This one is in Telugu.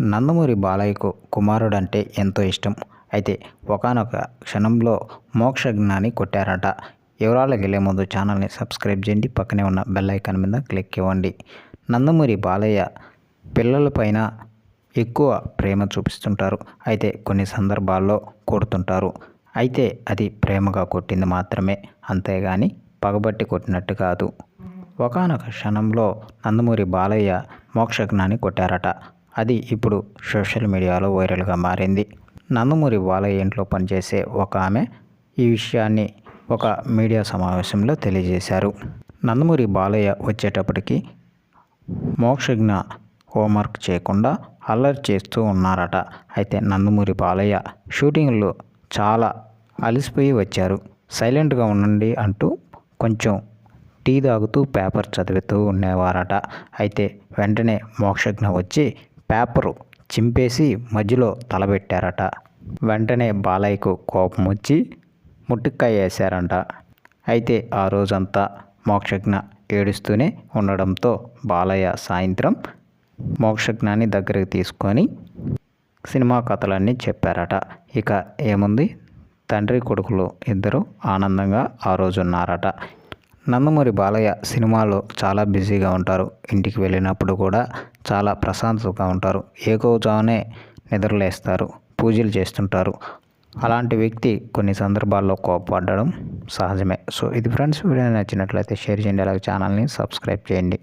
నందమూరి బాలయ్యకు కుమారుడంటే ఎంతో ఇష్టం. అయితే ఒకానొక క్షణంలో మోక్షజ్ఞాని కొట్టారట. వివరాలకు వెళ్ళే ముందు ఛానల్ని సబ్స్క్రైబ్ చేయండి. పక్కనే ఉన్న బెల్ ఐకాన్ మీద క్లిక్ ఇవ్వండి. నందమూరి బాలయ్య పిల్లలపైన ఎక్కువ ప్రేమ చూపిస్తుంటారు. అయితే కొన్ని సందర్భాల్లో కొడుతుంటారు. అయితే అది ప్రేమగా కొట్టింది మాత్రమే. అంతేగాని పగబట్టి కొట్టినట్టు కాదు. ఒకానొక క్షణంలో నందమూరి బాలయ్య మోక్షజ్ఞాని కొట్టారట. అది ఇప్పుడు సోషల్ మీడియాలో వైరల్గా మారింది. నందమూరి బాలయ్య ఇంట్లో పనిచేసే ఒక ఆమె ఈ విషయాన్ని ఒక మీడియా సమావేశంలో తెలియజేశారు. నందమూరి బాలయ్య వచ్చేటప్పటికి మోక్షజ్ఞ హోంవర్క్ చేయకుండా అల్లరి చేస్తూ ఉన్నారట. అయితే నందమూరి బాలయ్య షూటింగ్లో చాలా అలసిపోయి వచ్చారు. సైలెంట్గా ఉండండి అంటూ కొంచెం టీ తాగుతూ పేపర్ చదువుతూ ఉండేవారట. అయితే వెంటనే మోక్షజ్ఞ వచ్చి పేపరు చింపేసి మధ్యలో తలబెట్టారట. వెంటనే బాలయ్యకు కోపం వచ్చి ముట్టుకాయ వేశారంట. అయితే ఆ రోజంతా మోక్షజ్ఞ ఏడుస్తూనే ఉండడంతో బాలయ్య సాయంత్రం మోక్షజ్ఞాన్ని దగ్గరికి తీసుకొని సినిమా కథలన్నీ చెప్పారట. ఇక ఏముంది? తండ్రి కొడుకులు ఇద్దరు ఆనందంగా ఆ రోజు ఉన్నారట నందమూరి బాలయ్య సినిమాలో చాలా బిజీగా ఉంటారు. ఇంటికి వెళ్ళినప్పుడు కూడా చాలా ప్రశాంతతగా ఉంటారు. ఏకోజానే నిద్రలేస్తారు పూజలు చేస్తుంటారు. అలాంటి వ్యక్తి కొన్ని సందర్భాల్లో కోపపడడం సహజమే. సో ఇది ఫ్రెండ్స్ వీడియో నచ్చినట్లయితే షేర్ చేయండి. అలాగే ఛానల్ని సబ్స్క్రైబ్ చేయండి.